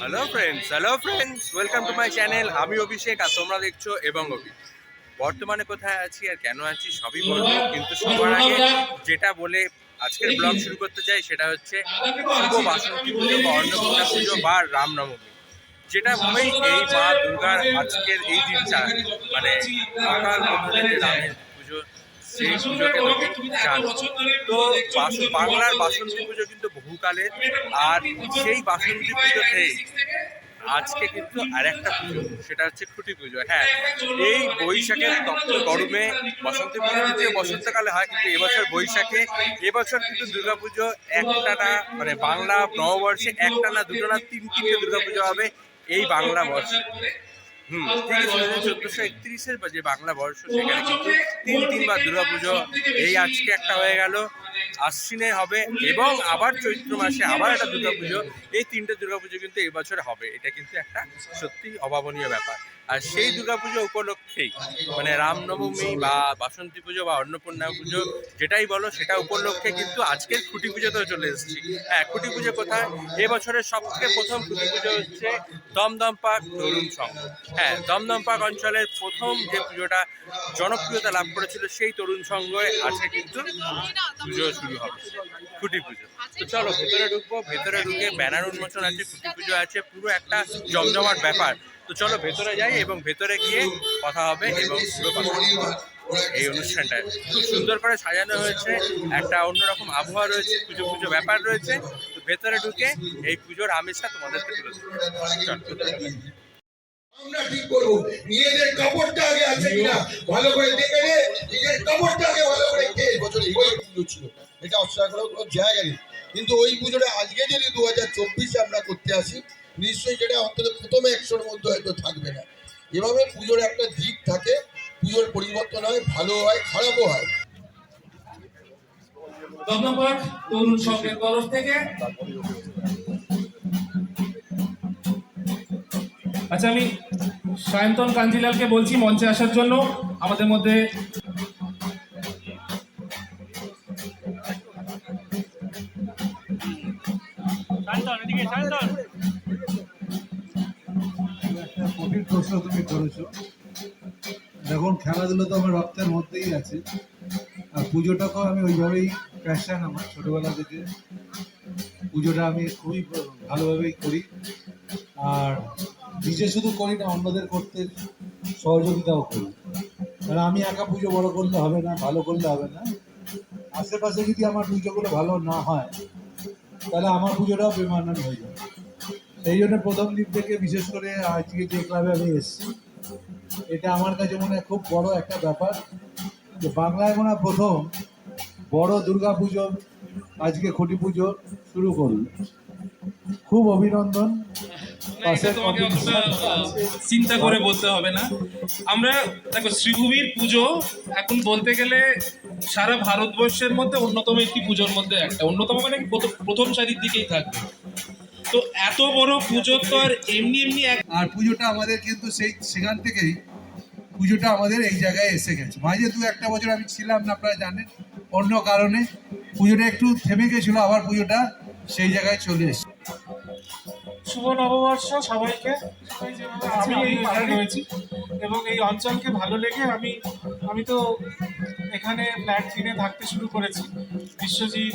Hello friends hello friends welcome to my channel আমি অভিষেক আর তোমরা দেখছ এবং অভি। বর্তমানে কোথায় আছি আর কেন আছি সবই বলব, কিন্তু সবার আগে যেটা বলে আজকের ব্লগ শুরু করতে চাই সেটা হচ্ছে শুভ বাসন্তী পুজো বা অন্নপূর্ণা পুজো বা রামনবমী। যেটা ভেবেই এই মা দুর্গার আজকের এই দিনটা মানে মধ্যে রামের। সেই পুজোকে তো বাংলার বাসন্তী পুজো কিন্তু বহুকালের। আর সেই বাসন্তী পুজোতে আজকে কিন্তু আরেকটা পুজো সেটা হচ্ছে খুঁটি পুজো। হ্যাঁ এই বৈশাখের তপ্ত গরমে বসন্ত পুজো যদিও বসন্তকালে হয় কিন্তু এবছর বৈশাখে এবছর কিন্তু দুর্গাপুজো একটা না মানে বাংলা নববর্ষে একটা না দুটো না তিন তিনটে দুর্গাপুজো হবে এই বাংলা বর্ষে। চোদ্দশো একত্রিশের যে বাংলা বর্ষ সেখানে কিন্তু তিন তিনবার দুর্গাপুজো এই আজকে একটা হয়ে গেল আশ্বিনে হবে এবং আবার চৈত্র মাসে আবার একটা দুর্গাপুজো এই তিনটে দুর্গাপুজো কিন্তু এবছর বছর হবে। এটা কিন্তু একটা সত্যি অভাবনীয় ব্যাপার। আর সেই দুর্গাপুজো উপলক্ষেই মানে রামনবমী বা বাসন্তী পুজো বা অন্নপূর্ণা পুজো যেটাই বলো, সেটা উপলক্ষে কিন্তু আজকের খুঁটি পুজোতেও চলে এসেছি। হ্যাঁ খুঁটি পুজো কোথায়? এবছরের সব থেকে প্রথম খুঁটি পুজো হচ্ছে দমদম পার্ক তরুণ সংঘ। হ্যাঁ দমদম পার্ক অঞ্চলের প্রথম যে পুজোটা জনপ্রিয়তা লাভ করেছিল সেই তরুণ সংঘে আজকে কিন্তু পুজো শুরু হবে, খুঁটি পুজো। তো চলো, ভেতরে ঢুকবো, ভেতরে ঢুকে ব্যানার উন্মোচন আছে, খুঁটি পুজো আছে, পুরো একটা জমজমাট ব্যাপার। তো চলো ভেতরে যাই এবং ভেতরে গিয়ে কথা হবে এবং। এই অনুষ্ঠানটায় খুব সুন্দর করে সাজানো হয়েছে। একটা অন্যরকম আবহাওয়া রয়েছে পুজো পুজো ব্যাপার রয়েছে। তো ভেতরে ঢুকে এই পুজোর আমেজটা তোমাদেরকে তুলে। আমরা ঠিক করব। নিজেদের কাপড়টা আগে আছে কিনা ভালো করে দেখে নে। নিজের কাপড়টা আগে ভালো করে কে বছর এই পুজো ছিল। এটা অস্বীকার করার কোনো জায়গা নেই। কিন্তু ওই পুজোটা আজকে যদি দু হাজার চব্বিশে আমরা করতে আসি নিশ্চয়ই যেটা অন্তত প্রথমে একশোর মধ্যে হয়তো থাকবে না। এভাবে পুজোর একটা দিক থাকে পুজোর পরিবর্তন হয় ভালো হয় খারাপও হয়। ধন্যবাদ তরুণ সংঘের তরফ থেকে। আচ্ছা আমি সায়ন্তন কাঞ্জিলালকে বলছি মঞ্চে আসার জন্য। আমাদের মধ্যে একটা প্রশ্ন তুমি করেছ। দেখুন, খেলাধুলো তো আমার রক্তের মধ্যেই আছে। আর পুজোটাকেও আমি ওইভাবেই প্যাশন আমার ছোটবেলা থেকে। পুজোটা আমি খুবই ভালোভাবেই করি। আর নিজে শুধু করি না, অন্যদের করতে সহযোগিতাও করি। কারণ আমি একা পুজো বড় করলে হবে না, ভালো করলে হবে না। আশেপাশে যদি আমার পুজোগুলো ভালো না হয়, তাহলে আমার পুজোটাও বেমানান হয়ে যাবে। সেই জন্য প্রথম দিন থেকে বিশেষ করে আজকে যে ক্লাবে আমি এসেছি এটা আমার কাছে মনে হয় খুব বড় একটা ব্যাপার যে বাংলায় মনে প্রথম বড় দুর্গা পুজো আজকে খুঁটি পুজো শুরু করল খুব অভিনন্দন। তোমাকে অতটা চিন্তা করে বলতে হবে না। আমরা দেখো শ্রীভূমির পুজো এখন বলতে গেলে সারা ভারতবর্ষের মধ্যে অন্যতম একটি পুজোর মধ্যে একটা অন্যতম মানে প্রথম- প্রথম সারির দিকেই থাকবে। তো এত বড় পুজো তো আর এমনি এমনি আর পুজোটা আমাদের কিন্তু সেই সেখান থেকেই পুজোটা আমাদের এই জায়গায় এসে গেছে। মাঝে দু একটা বছর আমি ছিলাম না, আপনারা জানেন। অন্য কারণে পুজোটা একটু থেমে গেছিল, আবার পুজোটা সেই জায়গায় চলে এসেছে। শুভ নববর্ষ সবাইকে। আমি এইখানে রয়েছি এবং এই অঞ্চলকে ভালো লেগে আমি আমি তো এখানে ফ্ল্যাট কিনে থাকতে শুরু করেছি। বিশ্বজিৎ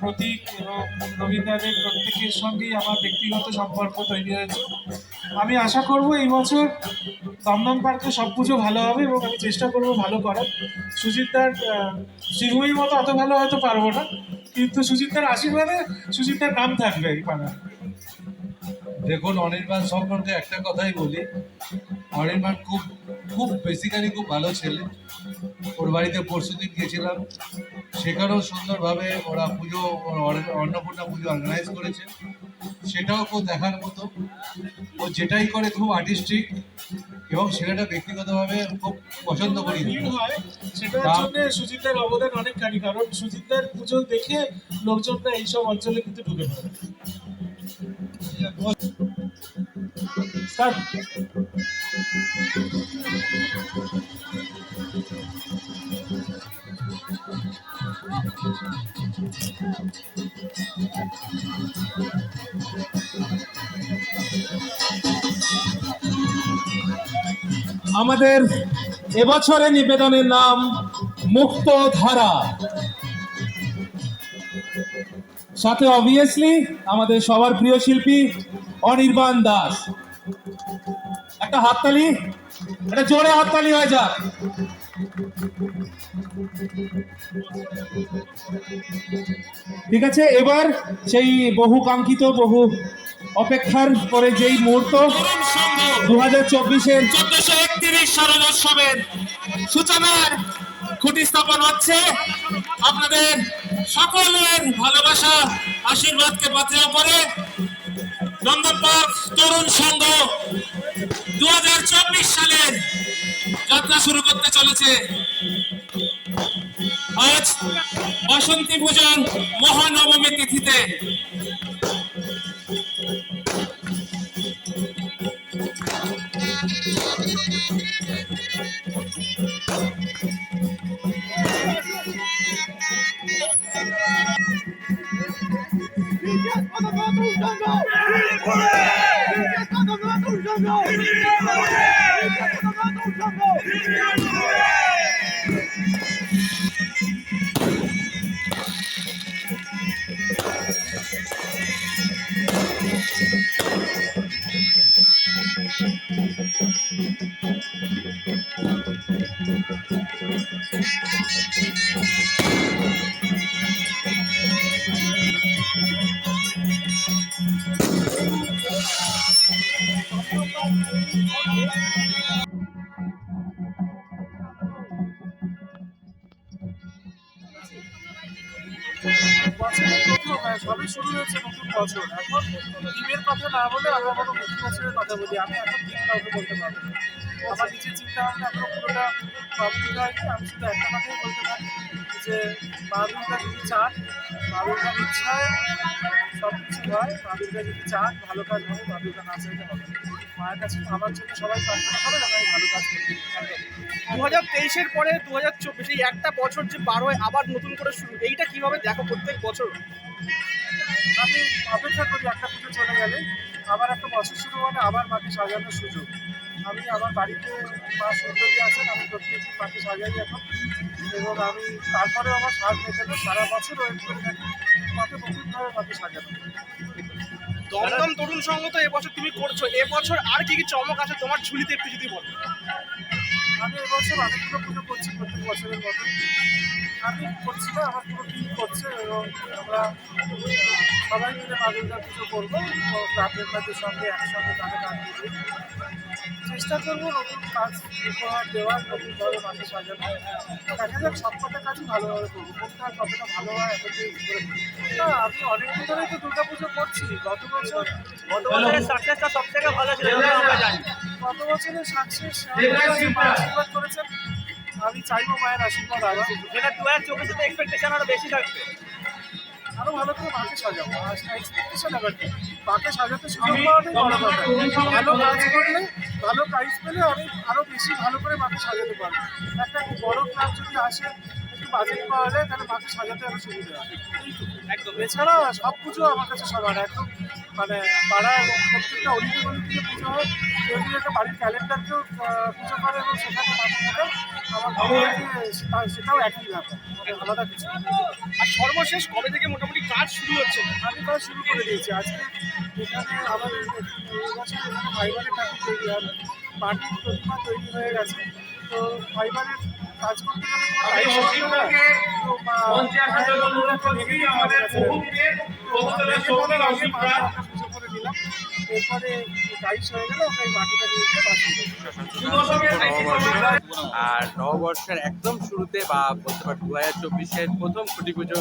প্রতীক এবং রবীন্দ্রনাথের প্রত্যেকের সঙ্গেই আমার ব্যক্তিগত সম্পর্ক তৈরি হয়েছে। আমি আশা করব এই বছর দমদম পার্কে সব পুজো ভালো হবে এবং আমি চেষ্টা করব ভালো করার। সুজিতদার শিরুমির মতো অত ভালো হয়তো পারব না। কিন্তু সুজিতদার আশীর্বাদে সুজিতদার নাম থাকবে এই পাড়ায়। দেখুন অনির্বাণ সম্পর্কে একটা কথাই বলি। অনির্বাণ খুব খুব বেসিক্যালি খুব ভালো ছেলে। ওর বাড়িতে পরশু দিন গেছিলাম সেখানেও সুন্দরভাবে ওরা পুজো অন্নপূর্ণা পুজো অর্গানাইজ করেছে। সেটাও খুব দেখার মতো। ও যেটাই করে খুব আর্টিস্টিক এবং সেটা ব্যক্তিগতভাবে খুব পছন্দ করি। সেটার জন্য অবদান অনেকখানি কারণ সুজিতদার পুজো দেখে লোকজনরা এইসব অঞ্চলে কিন্তু ঢুকে পড়ে। আমাদের এবছরের নিবেদনের নাম মুক্ত ধারা সাথে অবভিয়াসলি আমাদের সবার প্রিয় শিল্পী অনির্বাণ দাস। একটা হাততালি, একটা জোরে হাততালি হয়ে যাক। ঠিক আছে, এবার সেই বহু কাঙ্ক্ষিত, বহু অপেক্ষার পরে যেই মুহূর্ত দু হাজার চব্বিশের চোদ্দশো একত্রিশ শারদোৎসবের সূচনার খুঁটি স্থাপন হচ্ছে আপনাদের সকলের ভালোবাসা, আশীর্বাদকে পাথেয় করে নন্দন তরুণ সংঘ দু সালের যাত্রা শুরু করতে চলেছে। আজ বসন্তী পূজন মহানবমী তিথিতে 站住别跑站住 সবই শুরু হয়েছে নতুন বছর। এখন টিমের কথা না বলে আমরা কোনো নতুন বছরের কথা বলি। আমি এখন টিম কাউকে বলতে পারব। আমার নিজের চিন্তা ভাবনা এখনও পুরোটা কমপ্লিট হয়নি আমি শুধু একটা কথাই বলতে পারি যে মা দুর্গা যদি চান মা দুর্গার ইচ্ছায় সব কিছু হয়। মা দুর্গা যদি চান, ভালো কাজ হবে মা দুর্গা না চাইতে হবে মায়ের কাছে আমার জন্য সবাই প্রার্থনা করে যেন আমি ভালো কাজ করতে দু হাজার তেইশের পরে দু হাজার চব্বিশ, এই একটা বছর যে পার হয় আবার নতুন করে শুরু, এইটা কীভাবে দেখো প্রত্যেক বছর? আমি অপেক্ষা করি একটা পুজো চলে গেলে। আবার একটা বছর শুরু হলে আবার মাকে সাজানোর সুযোগ। আমি আমার বাড়িতে মা সুন্দরী আছেন আমি প্রত্যেকদিন মাকে সাজাই এখন। এবং আমি তারপরে আমার সাজ মেটানো সারা বছর ওয়েট করে থাকি মাকে নতুনভাবে মাকে সাজানো। দমদম তরুণ সঙ্গ তো এবছর তুমি করছ। এবছর আর কি কি চমক আছে তোমার ঝুলিতে একটু যদি বলো? আমি এবছর অনেকগুলো পুজো করছি প্রত্যেক বছরের মতো আমি করছি না আমার পুরো টিম করছে এবং আমরা সবাই মিলে মা দুর্গা পুজো করব ক্লাবের মধ্যে সঙ্গে একসঙ্গে কাঁধে কাঁধ মিলিয়ে চেষ্টা করব নতুন কাজ উপহার দেওয়ার নতুনভাবে মাকে সাজানো। দেখা যাক সবকটা কাজই ভালোভাবে করব। কোনটা কতটা ভালো হয় করে না আমি অনেকদিন ধরেই তো দুর্গা পুজো করছি। গত বছর গত বছরের সাকসেসটা সব থেকে ভালো ছিল আমরা জানি। গত বছরের সাকসেস আশীর্বাদ করেছেন। আমি চাইব মায়ের আশীর্বাদ আরও। যেটা দু হাজার চব্বিশে তো এক্সপেকটেশন আরও বেশি থাকবে। আরও ভালো করে মাকে সাজাবো। এক্সপেকটেশন আবার কি? মাকে সাজাতে বড় কথা। ভালো কাজ করলে ভালো প্রাইজ পেলে আমি আরও বেশি ভালো করে মাকে সাজাতে পারব। একটা বড় ক্লাব যদি আসে একটু বাজেট পাওয়া যায় তাহলে মাকে সাজাতে আরও সুবিধা হয় একদম। এছাড়া সব পুজো আমার কাছে সবার একদম মানে পাড়া প্রত্যেকটা অলিতে গলিতে পুজো হয়। যদি একটা বাড়ির ক্যালেন্ডারকেও পুজো করে এবং সেখানে আমার ভালো লাগে সেটা- সেটাও একই ব্যাপার মানে আলাদা কিছু আর সর্বশেষ কবে থেকে মোটামুটি কাজ শুরু হচ্ছে? আমি কাজ শুরু করে দিয়েছি। আজকে এখানে আমাদের এবছর ফাইবারের ঠাকুর তৈরি হবে মাটির প্রতিমা তৈরি হয়ে গেছে। তো ফাইবারের কাজ করতে গেলে পুজো করে দিলাম। এরপরে হয়ে গেলে মাটিটা। আর নববর্ষের একদম শুরুতে বা বলতে পারি দু হাজার চব্বিশের প্রথম খুঁটি পুজো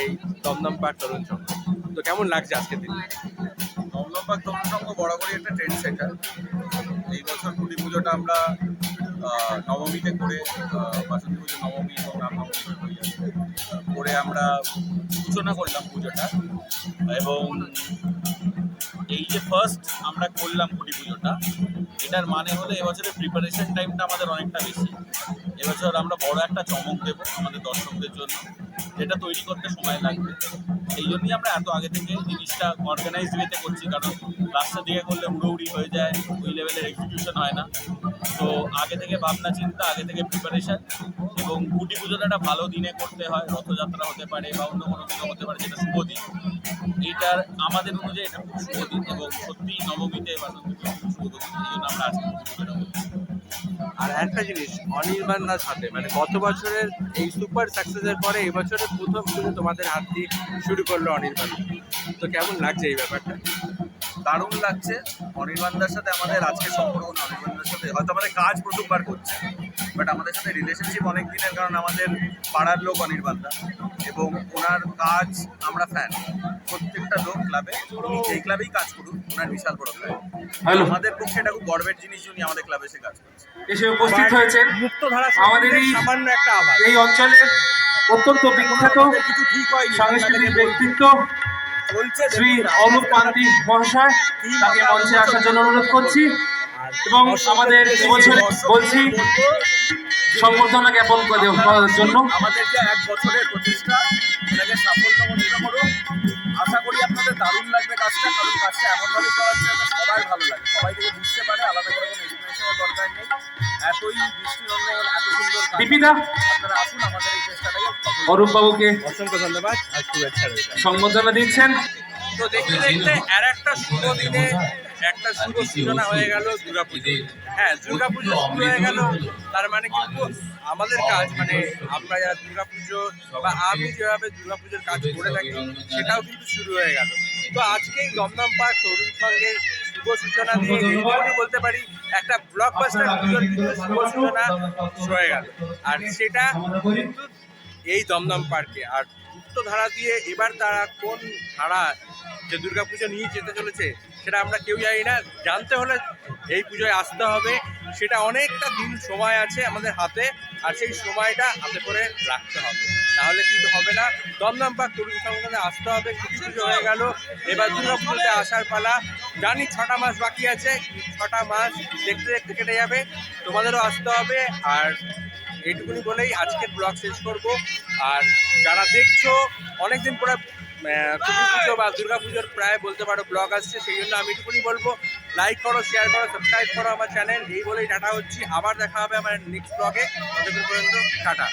এই দমদম পাড় তরুণ সংঘ। তো কেমন লাগছে আজকের দিন? নবনম্বর তরুণ সংঘ বরাবরই একটা ট্রেন্ড সেটার এই বছর কুড়ি পুজোটা আমরা নবমীতে করে বাসন্তী পুজো নবমী এবং রামনবমী করে আমরা সূচনা করলাম পুজোটা। এবং এই যে ফার্স্ট আমরা করলাম কুড়ি পুজোটা, এটার মানে হলো এবছরের প্রিপারেশন টাইমটা আমাদের অনেকটা বেশি। এবছর আমরা বড় একটা চমক দেবো আমাদের দর্শকদের জন্য, যেটা তৈরি করতে সময় লাগবে। এই জন্যই আমরা এত আগে থেকে জিনিসটা অর্গানাইজ ওয়েতে করছি, কারণ রাস্তা দিকে করলে উড়োউড়ি হয়ে যায়, ওই লেভেলের এক্সিকিউশন হয় না। তো আগে থেকে ভাবনা, চিন্তা, আগে থেকে প্রিপারেশন এবং কুটি পুজোটা একটা ভালো দিনে করতে হয়, রথযাত্রা হতে পারে বা অন্য কোনো দিনও হতে পারে, যেটা শুভ দিন। এইটার আমাদের অনুযায়ী এটা খুব এবং সত্যি নবমীতে আর একটা জিনিস অনির্বাণদার সাথে মানে গত বছরের এই সুপার সাকসেসের পরে এই বছরের প্রথম শুধু তোমাদের হাত দিয়ে শুরু করল অনির্বাণ তো কেমন লাগছে এই ব্যাপারটা? দারুণ লাগছে। অনির্বাণদার সাথে আমাদের আজকে সম্পর্ক না অনির্বাণদার সাথে। হয়তো আমাদের কাজ প্রথমবার করছে বাট আমাদের সাথে রিলেশনশিপ অনেক দিনের কারণ আমাদের পাড়ার লোক অনির্বাণদা এবং ওনার কাজ আমরা ফ্যান প্রত্যেকটা লোক ক্লাবে উনি যেই ক্লাবেই কাজ করুন ওনার বিশাল বড় ফ্যান আমাদের পক্ষে এটা খুব গর্বের জিনিস উনি আমাদের ক্লাবে এসে কাজ করছে। এসে উপস্থিত হয়েছেন। মুক্তধারা আমাদের এই- সামান্য একটা আভাস। এই অঞ্চলের অত্যন্ত বিখ্যাত কিছু ঠিক হয়নি সাংস্কৃতিক ব্যক্তিত্ব শ্রী অরূপ কান্তি মহাশয় তাকে মঞ্চে আসার জন্য অনুরোধ করছি। এবং আমাদের এবছরে বলছি সম্বর্ধনা জ্ঞাপন করে করার জন্য। আমাদের যে এক বছরের প্রচেষ্টা এটাকে সাফল্যমণ্ডিত করুন আশা করি আপনাদের দারুণ লাগবে কাজটা কারণ কাজটা এমনভাবে করা সবাই সবার ভালো লাগে সবাই থেকে এতই দৃষ্টিনন্দন এত সুন্দর কাজ। আপনারা আসুন আমাদের এই চেষ্টাটাকে অরূপ বাবুকে অসংখ্য ধন্যবাদ আর শুভেচ্ছা রইল। দিচ্ছেন। তো দেখতে দেখতে আর একটা শুভ দিনে একটা শুভ সূচনা হয়ে গেল দুর্গাপুজো হ্যাঁ দুর্গাপুজো শুরু হয়ে গেল তার মানে কিন্তু আমাদের কাজ মানে আমরা যারা দুর্গাপুজো বা আমি যেভাবে দুর্গাপুজোর কাজ করে থাকি সেটাও কিন্তু শুরু হয়ে গেল। তো আজকেই দমদম পার্ক তরুণ সঙ্গের শুভ সূচনা দিয়ে এইটুকুনি বলতে পারি একটা ব্লকবাস্টার পুজোর কিন্তু শুভ সূচনা হয়ে গেল। আর সেটা কিন্তু এই দমদম পার্কে। আর গুপ্ত ধারা দিয়ে এবার তারা কোন ধারা যে দুর্গাপুজো নিয়ে যেতে চলেছে সেটা আমরা কেউ জানি না। জানতে হলে এই পুজোয় আসতে হবে। সেটা অনেকটা দিন সময় আছে আমাদের হাতে আর সেই সময়টা হাতে করে রাখতে হবে। তাহলে কিন্তু হবে না। দমদম পার্ক তরুণ সংগঠনে আসতে হবে কিছু পুজো হয়ে গেল। এবার দুর্গাপুজোতে আসার পালা। জানি ছটা মাস বাকি আছে, ছটা মাস দেখতে দেখতে কেটে যাবে। তোমাদেরও আসতে হবে, আর এইটুকুনি বলেই আজকের ব্লগ শেষ করব। আর যারা দেখছ, অনেকদিন পরে পুজো বা দুর্গা পুজোর প্রায় বলতে পারো ব্লগ আসছে, সেই জন্য আমি এটুকুনি বলব। লাইক করো শেয়ার করো সাবস্ক্রাইব করো আমার চ্যানেল এই বলেই টাটা হচ্ছি। আবার দেখা হবে আমার নেক্সট ব্লগে পর্যন্ত টাটা।